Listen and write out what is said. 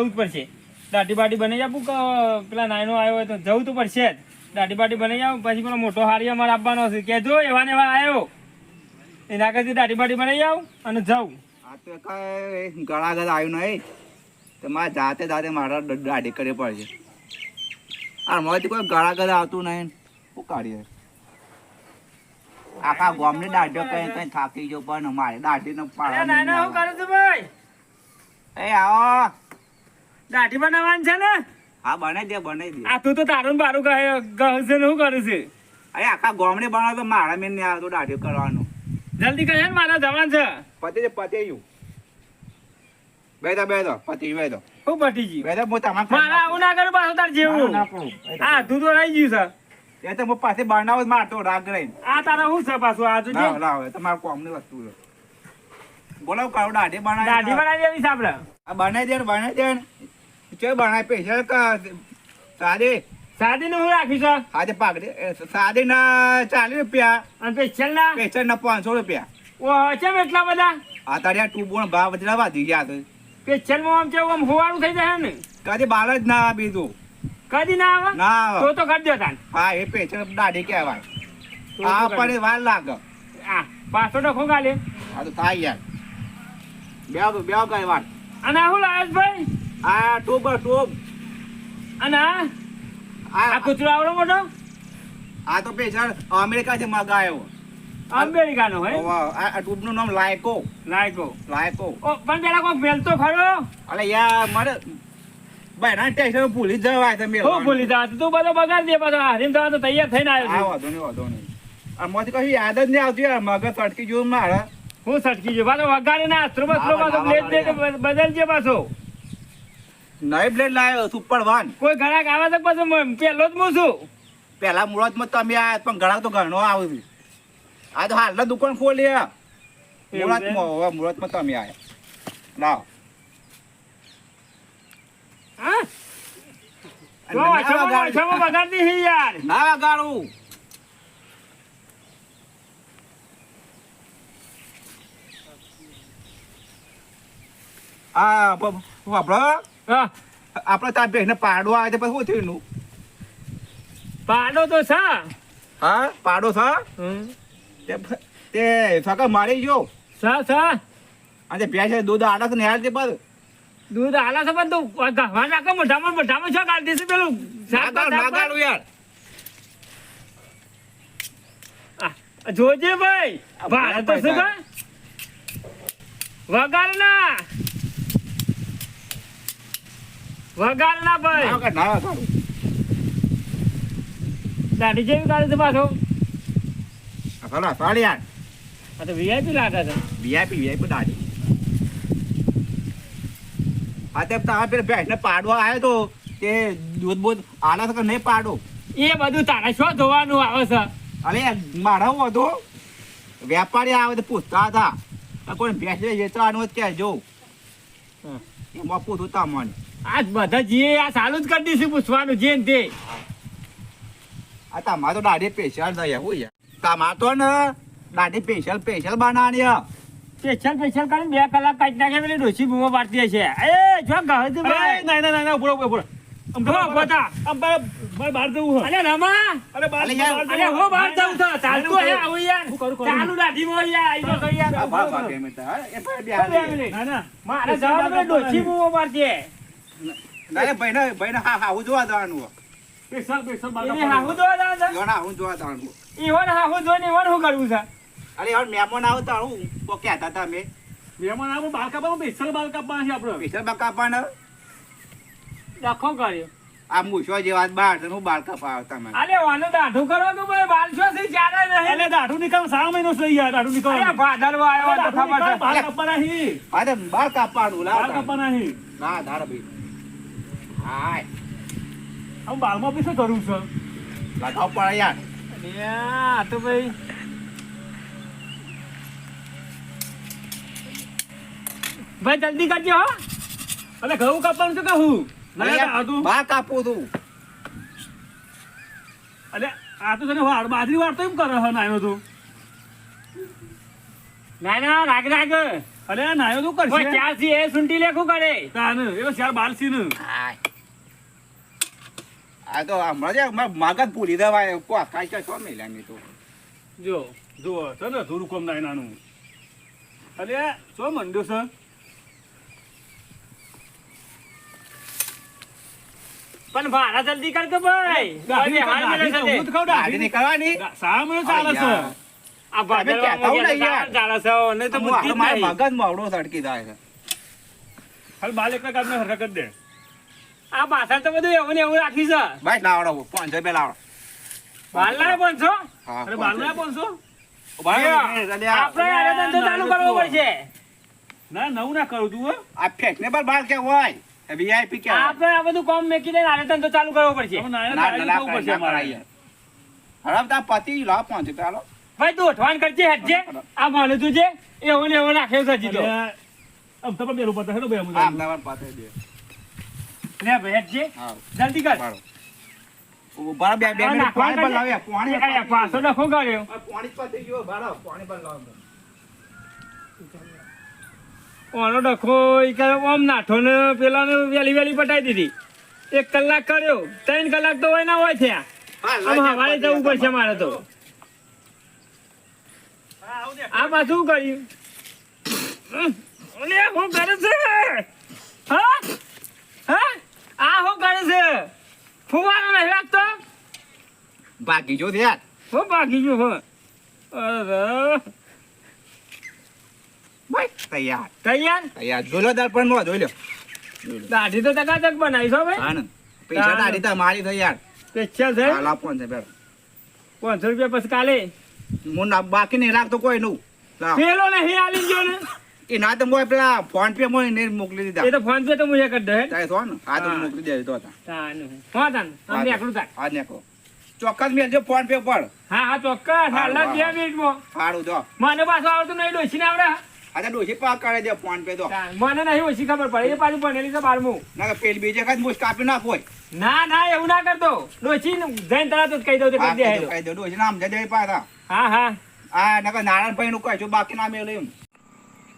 જવું જ પડશે. દાઢી બાટી બનાવી આપું કે પેલા નાયનો આવ્યો હોય તો જવું તો પડશે જ. દાઢી બાટી બનાવી જાવ પછી પેલો મોટો હારી અમારે આપવાનો છે. કહેજો એવા ને એવા આવ્યો. એના કરતી દાઢી બાટી બનાવી આવું અને જવું. આ તો કઈ ગળાગળ આવ્યું નહીં. તો મારે જાતે જાતે મારા દાઢી કરવી પડશે. આ મારાથી કોઈ ગળાગળ આવતું નહીં. શું કરીએ આખા ગામની દાઢીઓ કઈ કઈ થાકી ગયો પણ મારે દાઢી ને અરે નાયના શું કરે છે ભાઈ? એ આવો. દાઢી બનાવવાની છે ને? હા બનાવી દે બનાવી દે. આ તું તો તારું બારું કહે કહે શું કરે છે? અરે આખા ગામની બનાવ તો મારા મેં ને આવતો દાઢી કરવાનું. જલ્દી કહે ને મારા જવાન છે. પતિ છે પતિ ગયું બેદા દો પતિ બે હું શું પટી ગયું. બે દો હું તમાર મારા આવું ના કરું પાછું તાર જેવું. હા તું તો રહી ગયું છે. એ તો હું પાસે બનાવ જ મારતો રાગ રહીને. આ તારા શું છે પાછું? આ તું લાવ એ કોમની વસ્તુ છે. બોલો કાળો દાઢી બનાવી દાઢી બનાવી દેવી છે આ બનાવી દે બનાવી દે. ચો બનાય પૈસા સાદે સાદી. નું હું રાખ્યું છે આજે પાકડી સાદી ના ચાલીસ રૂપિયા. અને સ્પેશિયલ ના સ્પેશિયલ ના પાંચસો રૂપિયા. ઓ છે એટલા બધા? આ તારે ટૂબો ભાવ વધી વધી ગયા તો સ્પેશિયલમાં આમ છે આમ હોવાનું થઈ જાય ને? કદી બાળ જ ના આવે બીજું કદી ના આવે? ના તો આવે. તો કરી દો તાન. હા એ પેશન દાઢી કહેવાય. આ તો પણ વાર લાગે. આ પાછો ડખો ગાલે. આ તો થાય યાર. બે બે કઈ વાત અને હું શું લાવે ભાઈ? આ ટોબ ટોબ. અને આ? આ કૂતરો આવડો મોટો? આ તો સ્પેશિયલ અમેરિકાથી મગાયો. અમેરિકાનો હોય? આ ટ્યુબનું નામ લાયકો. લાયકો. લાયકો. ઓ પણ પેલા કોક મેલતો ખરો? અલે યાર મારે બહેના ટેસ્ટ ભૂલી જવાય તમે હું ભૂલી જા તું બધો બગાડ દે બધો. હારીમ થવા તો તૈયાર થઈને આવ્યો વાંધો નહીં વાંધો નહીં. આ મોથી કશું યાદ જ નહીં આવતી યાર. મગજ સટકી જોયું મારે. હું સટકી ગયો? પાછો વગાડે ના અસ્ત્રો બસ્ત્રો પાછો બ્લેડ બ્લેડ બદલજે પાછો. નઈ બ્લેડ લાવ્યો સુપર વન. કોઈ ઘરાક આવે તો પછી મ- પેલો જ હું છું? પેલા મુહૂર્તમાં તમે આ પણ ઘણા તો ઘણો આવે આ તો હાલ દુકાન ખોલી. છે? મુહૂર્તમાં હવે મુહૂર્તમાં તમે આ લાવ. હા? ના વગાડું. આ વાપરો. હા, આપણે તાર બેને પાડો આવે પછી શું થયું એનું? પાડો તો છે હા? પાડો છે તે સકા મારી ગયો. છે છે અને ભેંસ દૂધ આડસ ને હાલ તે પર. દૂધ આલા છે પણ તું ગવા નાખે મોઢામાં મોઢામાં શું કાઢી દેશે પેલું નાગાળું યાર. જોજે ભાઈ. ભાડે તો. શું વગાડ ના. વગાડ ના ભાઈ. દાઢી જેવી કાઢે છે પાછો. આ આ તો વીઆઈપી લાગે છે. વીઆઈપી વીઆઈપી દાઢી. હા તે તારા પેલા ભેંસને પાડવા આવ્યો તો તે દૂધ બોધ આલા કે નહીં પાડો. એ બધું તારે શું ધોવાનું આવે છે? અરે મારા વધુ. વેપારી આવે તો પૂછતા હતા. આ કોઈ ભેંસ વેચવાનું જ કહેજો. એમાં પૂછું તમને આ બધા જે આ ચાલુ જ કરી દઈશું પૂછવાનું જે ને તે. આ તમારે તો દાઢી સ્પેશિયલ થઈ હું યાર. તમારે તો ને દાઢી સ્પેશિયલ સ્પેશિયલ બનાવવાની સ્પેશિયલ સ્પેશિયલ કરીને બે કલાક કાઢી નાખે પેલી ડોસી બૂમો પાડતી હશે. એ જો કહે છે ભાઈ. ના ના ના બોલો બોલો ઊભો પોતા મારે બહાર જવું છે અરે રમા. અરે બહાર અરે બહાર જવું હો. બહાર જાઉં છું. ચાલતું હે આવું યાર. ચાલુ દાઢી માં યાર. આઈ તો યાર તો. ના ના. મારે જવાનું ડોસી બૂમો પાડતી ના, એ ભાઈને ભાઈને હા હા જોવા જવાનું હાહુ જોવા છે? જો ના હું જોવા જવાનું ઈવન હાહુ જોઈને ઈવન શું કરવું છે? અરે યાર મહેમાન આવે તો હું હતા મહેમાન બાલ બાલ છે આપણે. બાલ કર્યો. આ મૂછો જેવા બાર વાનો દાઢું કરો ભાઈ ચાલે નહીં. એટલે દાઢું નીકળ સારા મહિનો થઈ ગયા દાઢું નીકળ. અરે ભાદરવો આવ્યો તો ખબર છે. બાલ કાપવાના હી અરે બાલ કાપવાનું બાલ લાવ કાપવાના હી ના દાડા ભાઈ. હાય. આમ બાલમાં બી શું કરવું છે? લગાવ પડે યાર. આ તો ભાઈ. ભાઈ જલ્દી કરજો હો. એટલે ઘઉં કાપવાનું છે કે હું અરે ના યાર, આ તું તું. એટલે આ તો છે ને વાળ બાજરી વાળતો એમ કરે છે નાનો તું. ના ના રાગ રાગ અરે નાયો તો કરશે. ક્યાંથી એ સુંટી લેખું કરે. તાન એનો ચાર બાલ છે ને. આ તો હમણાં જે મારા મગજ ભૂલી દેવાય કો કાંઈ કાંઈ છો મેલ્યા મેં તો. જો જુઓ છે ને થોડું કોમ નાય નાનું. અરે શું મંડ્યો છે? પણ ભાડા જલ્દી કર ભાઈ. ગાડી નીકળવાની? સામે ચાલે છે આ છે તો મારા. મગજ મોડો સડકી જાય છે. હાલ માલિક ને કામ હરકત દે. આ પાછળ તો બધું એવું ને એવું રાખી છે. ભાઈ લાવડો પાંચસો રૂપિયા લાવડો. બાલ ના પણ અરે બાલના પાંચસો. આપણે ધંધો ચાલુ કરવો પડશે. ના નવું ના કરું તું આ ફેશનેબલ બાલ કે હોય? વીઆઈપી કે આપણે આ બધું કામ મેકી દઈને આને ધંધો ચાલુ કરવો પડશે. ના ના પડશે અમારે. હરામ તા પતિ લાવ પાંચસો રૂપિયા ભાઈ તું અઠવાણ કરજે હેડજે આ મને તું છે એવો ને એવો નાખ્યો છે હજી આમ તો બે રૂપિયા હેડો બે અમદાવાદ પાસે દે લે બેઠ જે. જલ્દી કર. ઊભા બે બે મિનિટ. પાણી પર લાવ્યા પાણી એ કાંઈ પાછો ડખો કર્યો પાણી પર થઈ ગયો બાળો પાણી પર લાવ. ઓનો ડખો ઈ કે ઓમ નાઠો ને પેલાને વેલી વેલી પટાઈ દીધી. એક કલાક કર્યો ત્રણ કલાક તો હોય ના હોય થયા. આમ હવારે જવું પડશે મારે તો. હા, આવું દે. આ પાછું કર્યું હું કરે છે? હા? આ શું કરે છે? ફુવારો નહીં લાગતો ભાગી જો યાર. હું ભાગી જો હું અરે. ભાઈ તૈયાર. તૈયાર? તૈયાર. જોઈ લો દર્પણમાં જોઈ લો. દાઢી તો ટકાટક બનાવી છો ભાઈ. હા પૈસા દાડી તમારી તૈયાર સ્પેશિયલ છે હા લાવ પાંચસો રૂપિયા પાંચસો રૂપિયા પછી કાલે. હું બાકી નહીં રાખતો કોઈ નું. પેલો નહીં આલી ગયો ને. એ ના તો મોય પેલા ફોન પે મોય ને મોકલી એ દીધા તો ફોન પે તો મુજે કર દે તાય તો ને આ તો મોકલી દે તો હતા. તાનું હા. તા આમ એકલું તા આ ને ચોક્કસ મેલજો ફોન પે પર. હા હા ચોક્કસ. હાલ બે મિનિટ મો ફાડું જો. મને પાછું આવડતું નહીં ડોસીને આવડે. હા તો ડોસી પાક કરે દે ફોન પે તો. મને નહીં ઓછી ખબર પડે. એ પાછું ભણેલી છે બારમું. ના પેલી બીજે કાંઈ મુશ કાપી ના કોઈ ના ના એવું ના કરતો. ડોસી જઈને તરત જ કહી દઉં તો દે કહી દો, કહી દો ડોસી નામ જજે પાછા. હા હા. આ નકર નારાયણભાઈ નું કહેજો બાકી નામ એવું